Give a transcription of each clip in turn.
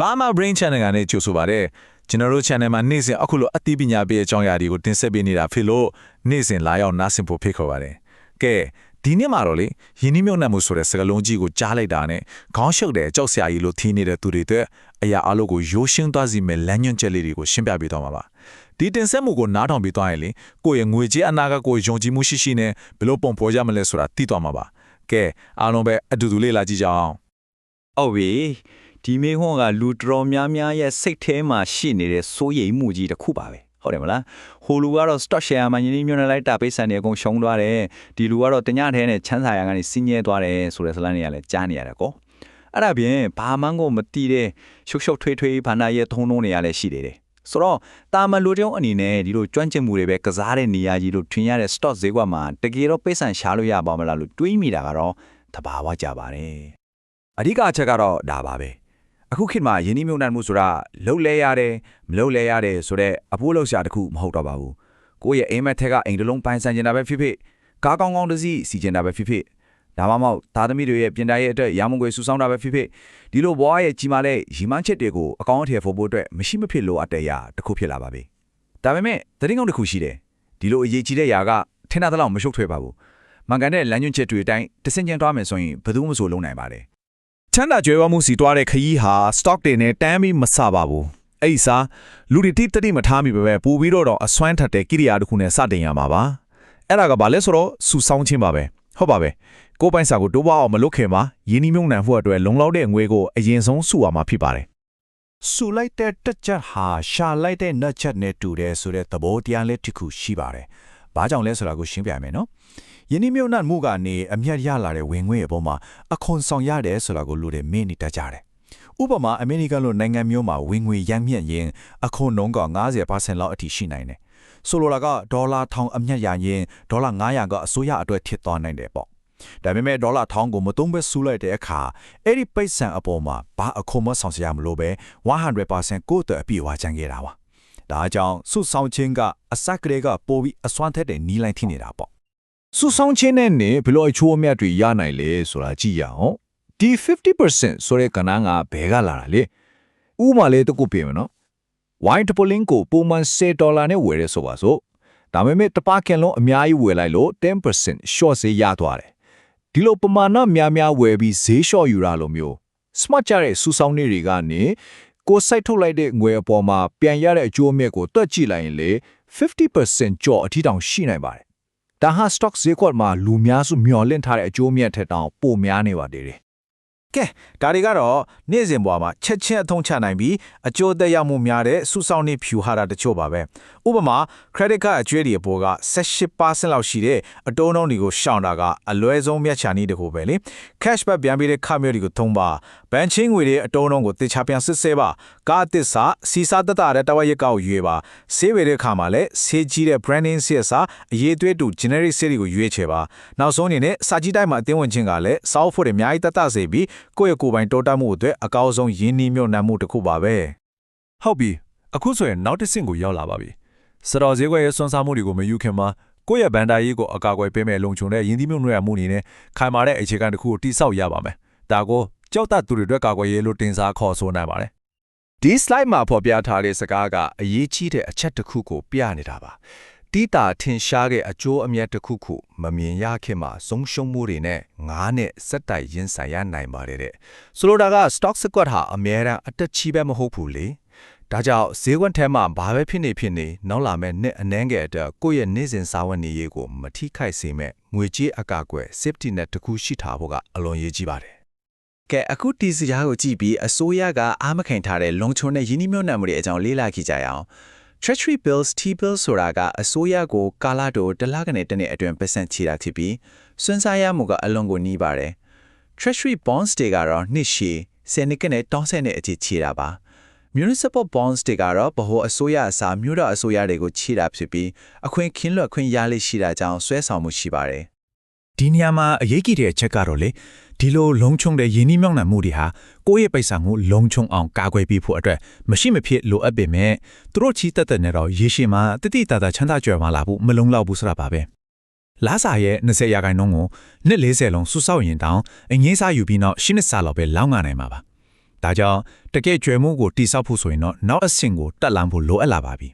ဘာမှ brain channel ကနေကြိုဆိုပါတယ်ကျွန်တော်တို့ channel မှာနေ့စဉ်အခုလိုအသိပညာပေးအကြောင်းအရာတွေကိုတင်ဆက်ပေးနေတာဖြစ်လို့နေ့စဉ်လာရောက်နားဆင်ဖို့ဖိတ်ခေါ်ပါတယ်ကဲဒီနေ့မှာတော့လေယင်းနှမြုံနှံမှုဆိုတဲ့စကားလုံးကြီးကိုကြားလိုက်တာနဲ့ခေါင်းရှုပ်တဲ့ကြောက်စရာကြီးလို့ထင်နေတဲ့သူတွေအတွက်အရာအလုပ်ကိုရိုးရှင်းသွားစီမဲ့လမ်းညွှန်ချက်လေးတွေကိုရှင်းပြပေးသွားမှာပါဒီတင်ဆက်မှုကိုနားထောင်ပြီးသွားရင်လေကိုယ့်ရဲ့ငွေကြေးအနာကကိုယ်ယုံကြည်မှုရှိရှိနဲ့ဘယ်လိုပုံဖော်ရမလဲဆိုတာသိသွားမှာပါကဲအားလုံးပဲအတူတူလေ့လာကြည့်ကြအောင်ဟုတ်ပြီ ဒီမေဟွန်းကလူတော်တော်များများရဲ့စိတ်ထဲမှာရှိနေတဲ့စိုးရိမ်မှုကြီးတစ်ခုပါပဲဟုတ်တယ်မလားဟိုလူကတော့ stock share မှာယင်းနှမြုံလိုက်တာပိတ်ဆန်နေအကုန်ရှုံးသွားတယ်ဒီလူကတော့တညထဲနဲ့ချမ်းသာရကနေစီးညဲသွားတယ်ဆိုတဲ့ဇလန်းတွေကလည်းကြားနေရတယ်ကောအဲ့ဒါပြင်ဘာမှန်းကိုမတိတဲ့ရှုပ်ရှုပ်ထွေးထွေးဘာနာရဲ့ထုံထုံတွေရလည်းရှိတယ်တယ်ဆိုတော့တာမန်လူတုံးအနေနဲ့ဒီလိုကျွမ်းကျင်မှုတွေပဲကစားတဲ့နေရာကြီးလို့ထင်ရတဲ့ stock ဈေးကွက်မှာတကယ်တော့ပိတ်ဆန်ရှားလို့ရပါမလားလို့တွေးမိတာကတော့တဘာဝကြပါတယ်အဓိကအချက်ကတော့ဒါပါပဲ အခုခေတ်မှာယင်းနှမြုံနှံမှုဆိုတာလှုပ်လဲရတယ်မလှုပ်လဲရတယ်ဆိုတော့အဖိုးလှုပ်ရှားတစ်ခုမဟုတ်တော့ပါဘူးကိုယ့်ရဲ့အိမ်မက်ထက်ကအိမ်တစ်လုံးပိုင်ဆိုင်နေတာပဲဖြစ်ဖြစ်ကားကောင်းကောင်းတစ်စီးစီကျင်တာပဲဖြစ်ဖြစ်ဒါမှမဟုတ်သားသမီးတွေရဲ့ပြင်တိုင်းရဲ့အတွက်ရမုံကွေစူဆောင်းတာပဲဖြစ်ဖြစ်ဒီလိုဘဝရဲ့ကြီးမားတဲ့ရီမန်းချက်တွေကိုအကောင့်အထည်ဖို့ဖို့အတွက်မရှိမဖြစ်လိုအပ်တဲ့ຢာတစ်ခုဖြစ်လာပါပြီဒါပေမဲ့သတိကောင်းတစ်ခုရှိတယ်ဒီလိုအရေးကြီးတဲ့ຢာကထင်တာတလောက်မရှုပ်ထွေးပါဘူးမှန်ကန်တဲ့လမ်းညွှန်ချက်တွေအတိုင်းတဆင့်ချင်းတွားမယ်ဆိုရင်ဘယ်သူမှမဆိုလုံးနိုင်ပါတယ် ချမ်းသာကြွယ်ဝမှုစီတွားတဲ့ခရီးဟာ stock တွေနဲ့တန်းပြီးမဆပါဘူးအဲ့ဒီစားလူတွေတိတိမထားမိပဲပဲပို့ပြီးတော့တော့အစွမ်းထက်တဲ့ကိရိယာတစ်ခုနဲ့စတင်ရမှာပါအဲ့ဒါကဘာလဲဆိုတော့စူဆောင်းခြင်းပါပဲဟုတ်ပါပဲကိုယ်ပိုင်စာကိုတိုးပွားအောင်မလုပ်ခင်မှာယင်းနှမြုံနှံဖို့အတွက်လုံလောက်တဲ့ငွေကိုအရင်ဆုံးစုရမှာဖြစ်ပါတယ်ဆူလိုက်တဲ့တက်ချက်ဟာရှာလိုက်တဲ့နတ်ချက်နဲ့တူတယ်ဆိုတဲ့သဘောတရားလေးတစ်ခုရှိပါတယ်။ဘာကြောင့်လဲဆိုတာကိုရှင်းပြမယ်နော်။ ယင်းဒီမြို့နတ်မှုကနေအမျက်ရလာတဲ့ဝင်ငွေအပေါ်မှာအခွန်ဆောင်ရတယ်ဆိုတာကိုလူတွေမင်းနေတတ်ကြတယ်။ဥပမာအမေရိကန်လိုနိုင်ငံမျိုးမှာဝင်ငွေရမ်းမြင့်ရင်အခွန်နှုန်းက90%လောက်အထိရှိနိုင်တယ်။ဆိုလိုတာကဒေါ်လာထောင်အမျက်ရရင်ဒေါ်လာ900ကအစိုးရအတွက်ထစ်သွားနိုင်တယ်ပေါ့။ဒါပေမဲ့ဒေါ်လာထောင်ကိုမသုံးဘဲဆူလိုက်တဲ့အခါအဲ့ဒီပိတ်ဆန်အပေါ်မှာဘာအခွန်မဆောင်စရာမလိုပဲ100%ကိုယ့်အတွက်အပြည့်အဝချမ်းခဲ့တာပါ။ဒါကြောင့်စုဆောင်ခြင်းကအစကတည်းကပိုပြီးအစွမ်းထက်တဲ့နီးလိုက်ထိနေတာပေါ့ စုဆောင်ခြင်းနဲ့နေဘယ်လိုအချိုးအမြတ်တွေရနိုင်လဲဆိုတာကြည့်ရအောင်ဒီ50%ဆိုတဲ့ကဏ္ဍကဘယ်ကလာတာလဲဥပမာလေးတစ်ခုပြမယ်နော် white pulling ကိုပုံမှန်10ဒေါ်လာနဲ့ဝယ်ရဲဆိုပါစို့ဒါပေမဲ့တစ်ပါးခင်လုံးအများကြီးဝယ်လိုက်လို့10% short ဈေးရသွားတယ်ဒီလိုပမာဏများများဝယ်ပြီးဈေးလျှော့ယူတာလိုမျိုး smart ကြတဲ့စုဆောင်နေတွေကနေကိုယ်စိုက်ထုတ်လိုက်တဲ့ငွေအပေါ်မှာပြန်ရတဲ့အကျိုးအမြတ်ကိုတွက်ကြည့်လိုက်ရင်လေ50%ကျော်အထိတောင်ရှိနိုင်ပါတယ် ဒါဟာ stock ဈေးကွက်မှာလူများစုမျှော်လင့်ထားတဲ့အကျိုးအမြတ်ထက်တောင်ပိုများနေပါသေးတယ်ကဲဒါတွေကတော့နေ့စဉ်ဘဝမှာချက်ချင်းအ thông ချနိုင်ပြီးအကျိုးသက်ရောက်မှုများတဲ့စုဆောင်နေဖြူဟာတာတချို့ပါပဲဥပမာ credit card အကျွေးတွေအပေါ်က18%လောက်ရှိတဲ့အတိုးနှုန်းတွေကိုရှောင်တာကအလွဲဆုံးမြတ်ချာနည်းတစ်ခုပဲလေ cashback ပြန်ပြီးတဲ့ခမျိုးတွေကိုသုံးပါဘန်ချင်းငွေတွေအတိုးနှုန်းကိုတေချာပြန်စစ်ဆေးပါကားအသစ်စာစီစာတတတဲ့တဝက်ရက်ကောက်ရွေးပါဆေးဝယ်တဲ့အခါမှာလည်းဆေးကြီးတဲ့ branding ဆေးစာအရေးသွေးတူ generic ဆေးတွေကိုရွေးချယ်ပါနောက်ဆုံးအနေနဲ့စာကြီးတိုင်းမှာအသင်းဝင်ခြင်းကလည်း soft food တွေအများကြီးတတ်တစေပြီးကိုယ့်ရဲ့ကိုယ်ပိုင်တိုးတက်မှုအတွက်အကောင်းဆုံးရင်းနှီးမြှုပ်နှံမှုတစ်ခုပါပဲဟုတ်ပြီအခုဆိုရင်နောက်တစ်ဆင့်ကိုရောက်လာပါပြီစတော်ဈေးကွက်ရဲ့စွမ်းစားမှုတွေကိုမယူခင်မှာကိုယ့်ရဲ့ဘန်ဒါရေးကိုအကာအကွယ်ပေးမဲ့လုံခြုံတဲ့ရင်းသီးမြုံနွေရမှုအနေနဲ့ခိုင်မာတဲ့အခြေခံတစ်ခုကိုတိစောက်ရပါမယ်ဒါကိုကြောက်တတ်သူတွေအတွက်ကာကွယ်ရေးလို့တင်စားခေါ်ဆိုနိုင်ပါတယ် ဒီ slide မှာဖော်ပြထားတဲ့စကားကအရေးကြီးတဲ့အချက်တစ်ခုကိုပြနေတာပါတိတာထင်ရှားတဲ့အကျိုးအမြတ်တစ်ခုခုမမြင်ရခင်မှာဆုံးရှုံးမှုတွေနဲ့ငားနဲ့စက်တိုက်ရင်ဆိုင်ရနိုင်ပါတယ်တဲ့ဆိုလိုတာက stock squat ဟာအများအားအတက်ချီပဲမဟုတ်ဘူးလေဒါကြောင့်ဈေးကွက်ထဲမှာဘာပဲဖြစ်နေဖြစ်နေနောက်လာမဲ့နှစ်အနှဲငယ်အတွက်ကိုယ့်ရဲ့နေ့စဉ်စားဝတ်နေရေးကိုမထိခိုက်စေမဲ့ငွေကြေးအကာအကွယ် safety net တစ်ခုရှိထားဖို့ကအလွန်ရေးကြီးပါတယ် ကဲအခုဒီစရာကိုကြည့်ပြီးအစိုးရကအားမခံထားတဲ့လုံချုံတဲ့ယင်းနှမြုံနှံမှုတွေအကြောင်းလေ့လာကြည့်ကြရအောင် Treasury bills T-bills ဆိုတာကအစိုးရကိုကာလာတိုတစ်လကနေတစ်နှစ်အတွင်းပတ်စံချီတာဖြစ်ပြီးစွန်းစားရမှုကအလွန်ကိုနီးပါတယ် Treasury bonds တွေကတော့နှစ်ရှည်စနေကနဲ့တောင်းဆနဲ့အထိချီတာပါ Municipal bonds တွေကတော့ဗဟိုအစိုးရအစားမြို့တော်အစိုးရတွေကိုချီတာဖြစ်ပြီးအခွင့်ခင်းလွတ်ခွင့်ရလိရှိတာကြောင့်ဆွဲဆောင်မှုရှိပါတယ်ဒီနေရာမှာအရေးကြီးတဲ့အချက်ကတော့လေ ဒီလိုလုံခြုံတဲ့ယင်းနှီးမြှောက်နှံမှုတွေဟာကိုယ့်ရဲ့ပိုက်ဆံကိုလုံခြုံအောင်ကာကွယ်ပေးဖို့အတွက်မရှိမဖြစ်လိုအပ်ပေမဲ့သူတို့ချီတက်တဲ့နဲ့တော့ရေရှည်မှာတတိတာတာချမ်းသာကြွယ်မှာလာဖို့မလုံလောက်ဘူးဆိုတာပါပဲလာစာရဲ့20ရာခိုင်နှုန်းကိုနှစ်40လုံးစုဆောက်ရင်တောင်အငင်းစားယူပြီးနောက်ရှင်းနှစ်ဆလောက်ပဲလောင်းငါနိုင်မှာပါဒါကြောင့်တကယ့်ကျွဲမှုကိုတိဆောက်ဖို့ဆိုရင်တော့နောက်အဆင့်ကိုတက်လှမ်းဖို့လိုအပ်လာပါပြီ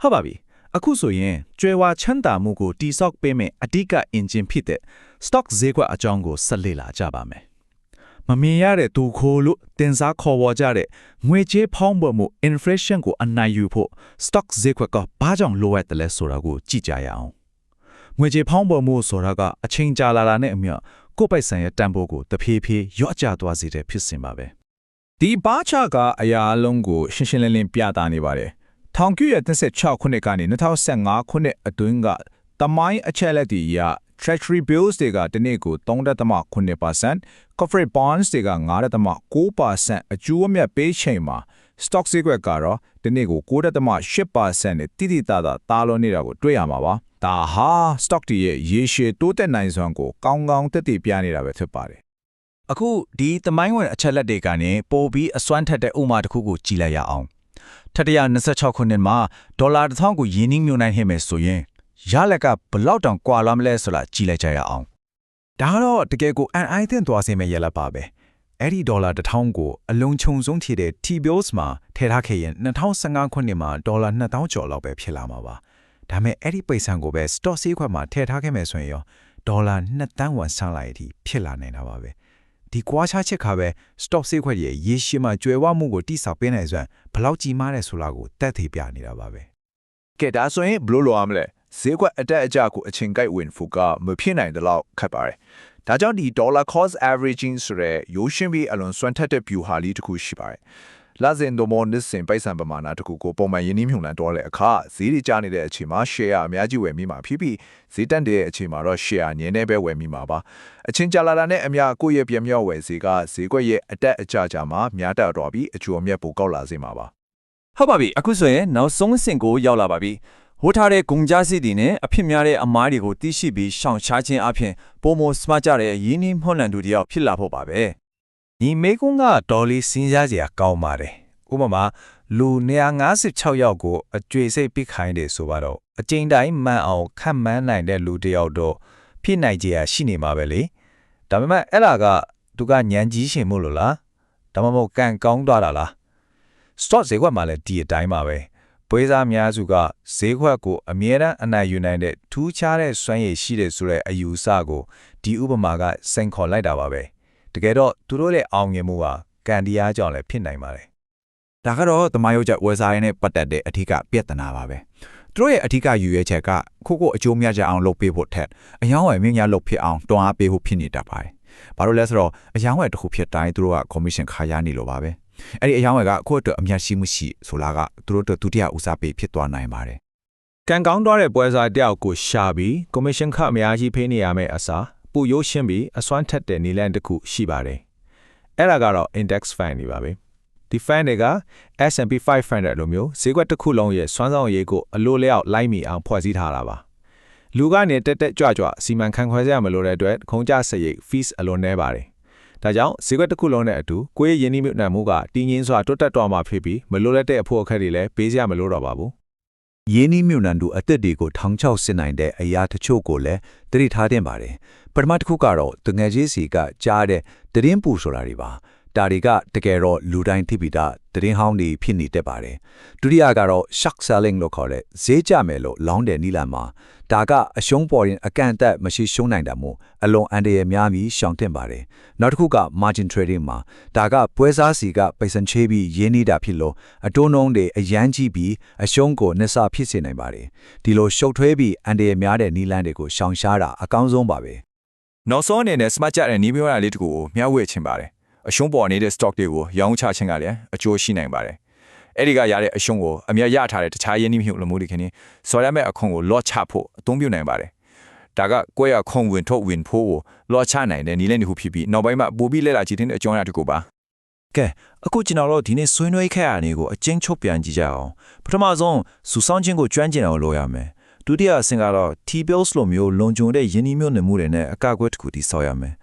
ဟုတ်ပါပြီ အခုဆိုရင်ကျွဲဝါချမ်းသာမှုကိုတိဆောက်ပေးမဲ့အဓိကအင်ဂျင်ဖြစ်တဲ့ stock ဈေးကွက်အကြောင်းကိုဆက်လက်လာကြပါမယ်မမြင်ရတဲ့သူခိုးလို့တင်စားခေါ်ဝေါ်ကြတဲ့ငွေကြေးဖောင်းပေါ်မှု inflation ကိုအနိုင်ယူဖို့ stock ဈေးကွက်ကဘာကြောင့်လိုအပ်တယ်လဲဆိုတာကိုကြည့်ကြရအောင်ငွေကြေးဖောင်းပေါ်မှုဆိုတာကအချိန်ကြာလာတာနဲ့အမျှကိုယ့်ပိုက်ဆံရဲ့တန်ဖိုးကိုတဖြည်းဖြည်းရော့ကျသွားစေတဲ့ဖြစ်စဉ်ပါပဲဒီဘာချာကအရာအလုံးကိုရှင်းရှင်းလင်းလင်းပြသနေပါတယ် 1936ခုနှစ်ကနေ2015ခုနှစ်အတွင်းကတမိုင်းအချက်လက်တွေအရ Treasury bills တွေကတနေ့ကို3.9% corporate bonds တွေက9.9%အကျိုးအမြတ်ပေးချိန်မှာ stock ဈေးကွက်ကတော့တနေ့ကို9.8%နဲ့တိတိတသာတားလွန်နေတာကိုတွေ့ရမှာပါဒါဟာ stock တွေရဲ့ရေရှည်တိုးတက်နိုင်စွမ်းကိုကောင်းကောင်းတက်တည်ပြနေတာပဲဖြစ်ပါတယ်အခုဒီသမိုင်းဝင်အချက်လက်တွေကနေပို့ပြီးအစွမ်းထက်တဲ့ဥမာတစ်ခုကိုကြည့်လိုက်ရအောင် ထက်တရ26ခုနှစ်မှာဒေါ်လာ1000ကိုယင်းနှိမ့်မြုံနိုင်ဟိမယ်ဆိုရင်ရလက်ကဘလောက်တောင်ကွာလာမလဲဆိုတာကြည့်လိုက်ကြရအောင်ဒါကတော့တကယ်ကိုအန်အိုင်သင့်သွားစေမယ့်ရလက်ပါပဲအဲ့ဒီဒေါ်လာ1000ကိုအလုံးချုံဆုံးထည့်တဲ့ T-bills မှာထည့်ထားခဲ့ရင်2015ခုနှစ်မှာဒေါ်လာ2000ကျော်လောက်ပဲဖြစ်လာမှာပါဒါမဲ့အဲ့ဒီပိတ်ဆံကိုပဲ stock ဈေးကွက်မှာထည့်ထားခဲ့မယ်ဆိုရင်ရောဒေါ်လာ2တန်းဝန်ဆန်းလိုက်အထိဖြစ်လာနိုင်တာပါပဲ ဒီကွာခြားချက်ခါပဲ stock ဈေးကွက်ရဲ့ရေရှည်မှာကျွယ်ဝမှုကိုတိစောက်ပေးနိုင်စွမ်းဘယ်လောက်ကြီးမားတယ်ဆိုတာကိုတက်သေးပြနေတာပါပဲကဲဒါဆိုရင်ဘယ်လိုလုပ်ရမလဲဈေးကွက်အတက်အကျကိုအချိန်ကိုက်ဝင်ဖို့ကမဖြစ်နိုင်တဲ့လောက်ခက်ပါတယ်ဒါကြောင့်ဒီ dollar cost averaging ဆိုတဲ့ရိုးရှင်းပြီးအလွန်စွမ်းထက်တဲ့ view ဟာလေးတစ်ခုရှိပါတယ် လာဇင်ဒိုမိုနစ်စင်ပိုက်ဆံပမာဏတစ်ခုကိုပုံမှန်ယင်းနှိမ့်မြုံနှံတော့တဲ့အခါဈေးတွေကျနေတဲ့အချိန်မှာ share အများကြီးဝယ်မိမှာဖြစ်ပြီးဈေးတက်တဲ့အချိန်မှာတော့ share ညင်းနေပဲဝယ်မိမှာပါအချင်းကြာလာတာနဲ့အများကိုယ့်ရဲ့ပြမြောက်ဝယ်ဈေးကဈေးကွက်ရဲ့အတက်အကျကြမှာများတက်တော့ပြီးအကျိုးအမြတ်ပိုကောက်လာစေမှာပါဟုတ်ပါပြီအခုဆိုရင်နောက်ဆုံးအဆင့်ကိုရောက်လာပါပြီဟိုထားတဲ့ဂုံကြားစီတွေနဲ့အဖြစ်များတဲ့အမားတွေကိုသိရှိပြီးရှောင်ရှားခြင်းအပြင်ပုံမစမကြတဲ့ရင်းနှီးမှွန်လန်သူတယောက်ဖြစ်လာဖို့ပါပဲ ညီမေကွန်းကဒေါ်လီစဉ်းစားစရာကောင်းပါတယ်ဥပမာလူ156ယောက်ကိုအကျွေစိတ်ပိခိုင်းတယ်ဆိုတော့အကျဉ်းတိုင်းမှန်အောင်ခံမှန်းနိုင်တဲ့လူတစ်ယောက်တော့ဖြစ်နိုင်ကြရရှိနေမှာပဲလေဒါပေမဲ့အဲ့ဒါကသူကညံကြီးရှင်မို့လို့လားဒါမှမဟုတ်ကံကောင်းသွားတာလား stock ဈေးကွက်မှာလည်းဒီအတိုင်းပါပဲပွဲစားများစုကဈေးကွက်ကိုအမြဲတမ်းအနိုင်ယူနိုင်တဲ့ထူးခြားတဲ့စွမ်းရည်ရှိတဲ့ဆိုတဲ့အယူအဆကိုဒီဥပမာကစိန်ခေါ်လိုက်တာပါပဲတ ကယ်တော့သူတို့ရဲ့အောင်မြင်မှုဟာကံတရားကြောင့်လည်းဖြစ်နိုင်ပါတယ်ဒါကတော့သမားရုပ်ချက်ဝယ်စားရင်းနဲ့ပတ်သက်တဲ့အထူးပြဿနာပါပဲသူတို့ရဲ့အထူးယူရဲချက်ကခုခုအကျိုးများကြအောင်လုပ်ပေးဖို့ထက်အယောင်းဝယ်မြင့်များလုပ်ဖြစ်အောင်တွန်းအားပေးဖို့ဖြစ်နေတတ်ပါတယ်ဘာလို့လဲဆိုတော့အယောင်းဝယ်တစ်ခုဖြစ်တိုင်းသူတို့က commission ခါရနေလို့ပါပဲအဲ့ဒီအယောင်းဝယ်ကအခုအတွက်အများရှိမှုရှိဆိုလာကသူတို့တို့ဒုတိယဦးစားပေးဖြစ်သွားနိုင်ပါတယ်ကံကောင်းသွားတဲ့ပွဲစားတယောက်ကိုရှာပြီး commission ခအများကြီးဖေးနေရမယ့်အစား ပူရိုးရှင်းပြီးအစွမ်းထက်တဲ့နည်းလမ်းတစ်ခုရှိပါတယ်။အဲ့ဒါကတော့ index fund တွေပါပဲ။ဒီ fund တွေက S&P 500လိုမျိုးဈေးကွက်တစ်ခုလုံးရဲ့စွမ်းဆောင်ရည်ကိုအလိုလျောက်လိုက်မိအောင်ဖွဲ့စည်းထားတာပါ။လူကနေတက်တက်ကြွကြွစီမံခန့်ခွဲစရာမလိုတဲ့အတွက်ခုံကြစရိတ် fees အလွန်နှဲပါတယ်။ဒါကြောင့်ဈေးကွက်တစ်ခုလုံးနဲ့အတူကိုယ့်ရဲ့ယင်းနှိမ့်မြုပ်နှံမှုကတည်ငြင်းစွာတိုးတက်သွားမှာဖြစ်ပြီးမလိုလက်တဲ့အဖို့အခက်တွေလည်းပေးစရာမလိုတော့ပါဘူး။ ယင်းနီးမြုံနံတို့အသက်တွေကိုထောင်ချောက်စစ်နိုင်တဲ့အရာတချို့ကိုလည်းတတိထားတင်ပါတယ်ပထမတစ်ခုကတော့တငယ်ချင်းစီကကြားတဲ့တရင်ပူဆိုတာတွေပါ ဒါတွေကတကယ်တော့လူတိုင်းသိပြီးသားတရင်ဟောင်းတွေဖြစ်နေတတ်ပါတယ်ဒုတိယကတော့ shock selling လို့ခေါ်တဲ့ဈေးကျမယ်လို့လောင်းတဲ့နီးလန်မှာဒါကအရှုံးပေါ်ရင်အကန့်အသတ်မရှိရှုံးနိုင်တာမို့အလွန်အန္တရာယ်များပြီးရှောင်တင်ပါတယ်နောက်တစ်ခုက margin trading မှာဒါကပွဲစားစီကပိတ်စံချေးပြီးရင်းနေတာဖြစ်လို့အတိုးနှုံးတွေအရန်ကြီးပြီးအရှုံးကိုနှစ်ဆဖြစ်စေနိုင်ပါတယ်ဒီလိုရှုပ်ထွေးပြီးအန္တရာယ်များတဲ့နီးလန်းတွေကိုရှောင်ရှားတာအကောင်းဆုံးပါပဲနောက်ဆုံးအနေနဲ့ smart ကြတဲ့နီးမျိုးရလေးတကူကိုမျှဝေချင်ပါတယ် အရှုံးပေါ်နေတဲ့ stock တွေကိုရောင်းချခြင်းကလည်းအကျိုးရှိနိုင်ပါတယ်အဲ့ဒီကရတဲ့အရှုံးကိုအမြတ်ရထားတဲ့တခြားရင်းနှီးမြှုပ်လို့မှုတွေခင်နေစော်ရမယ့်အခွန်ကိုလော့ချဖို့အသုံးပြုနိုင်ပါတယ်ဒါကကိုယ့်ရခုံဝင်ထုတ်ဝင်ဖို့ကိုလော့ချနိုင်တဲ့နီးလန်းတစ်ခုဖြစ်ပြီးနောက်ပိုင်းမှာပိုပြီးလက်လာကြည့်တဲ့အကြောင်းအရာတစ်ခုပါကဲအခုကျွန်တော်တို့ဒီနေ့ဆွေးနွေးခဲ့ရတဲ့ကိုအကျဉ်းချုပ်ပြန်ကြည့်ကြအောင်ပထမဆုံးစူဆောင်းခြင်းကိုကျွမ်းကျင်အောင်လုပ်ရမယ် ဒုတိယအဆင့်ကတော့ T-bills လိုမျိုးလုံခြုံတဲ့ယင်းနှီးမျိုးနမှုတွေနဲ့အကကွက်တစ်ခုတည်ဆောက်ရမယ်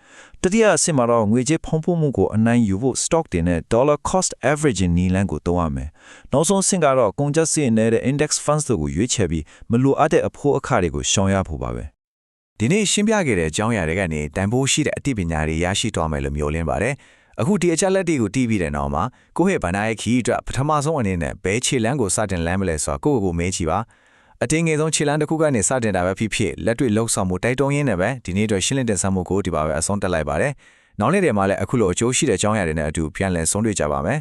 တတိယအဆင့်မှာတော့ငွေကြေးဖုံးဖို့မှုကိုအနိုင်ယူဖို့ stock တွေနဲ့ dollar cost averaging နီလန်းကိုသုံးရမယ်နောက်ဆုံးအဆင့်ကတော့ကုန်ကျစရိတ်နဲ့တဲ့ index funds တို့ကိုရွေးချယ်ပြီးမလိုအပ်တဲ့အဖို့အခါတွေကိုရှောင်ရဖို့ပါပဲဒီနေ့ရှင်းပြခဲ့တဲ့အကြောင်းအရာတွေကနေတန်ဖိုးရှိတဲ့အသိပညာတွေရရှိသွားမယ်လို့မျှော်လင့်ပါတယ်အခုဒီအချက်လက်တွေကိုတီးပြီးတဲ့နောက်မှာကိုယ့်ရဲ့ဗန္ဒာရဲ့ခီးအတွက်ပထမဆုံးအနေနဲ့ဘဲခြေလန်းကိုစတင်လမ်းမလဲဆိုတာကိုယ့်ကိုယ်ကိုမေးကြည့်ပါ အတင်းငယ်ဆုံးခြေလန်းတစ်ခုကနေစတင်တာပဲဖြစ်ဖြစ်လက်တွေ့လှုပ်ဆောင်မှုတိုက်တွန်းရင်းနဲ့ပဲဒီနေ့အတွက်ရှင်းလင်းတင်ဆက်မှုကိုဒီပါပဲအဆုံးတက်လိုက်ပါတယ်နောက်နေ့တည်းမှာလည်းအခုလိုအကျိုးရှိတဲ့အကြောင်းအရာတွေနဲ့အတူပြန်လည်ဆုံးတွေ့ကြပါမယ်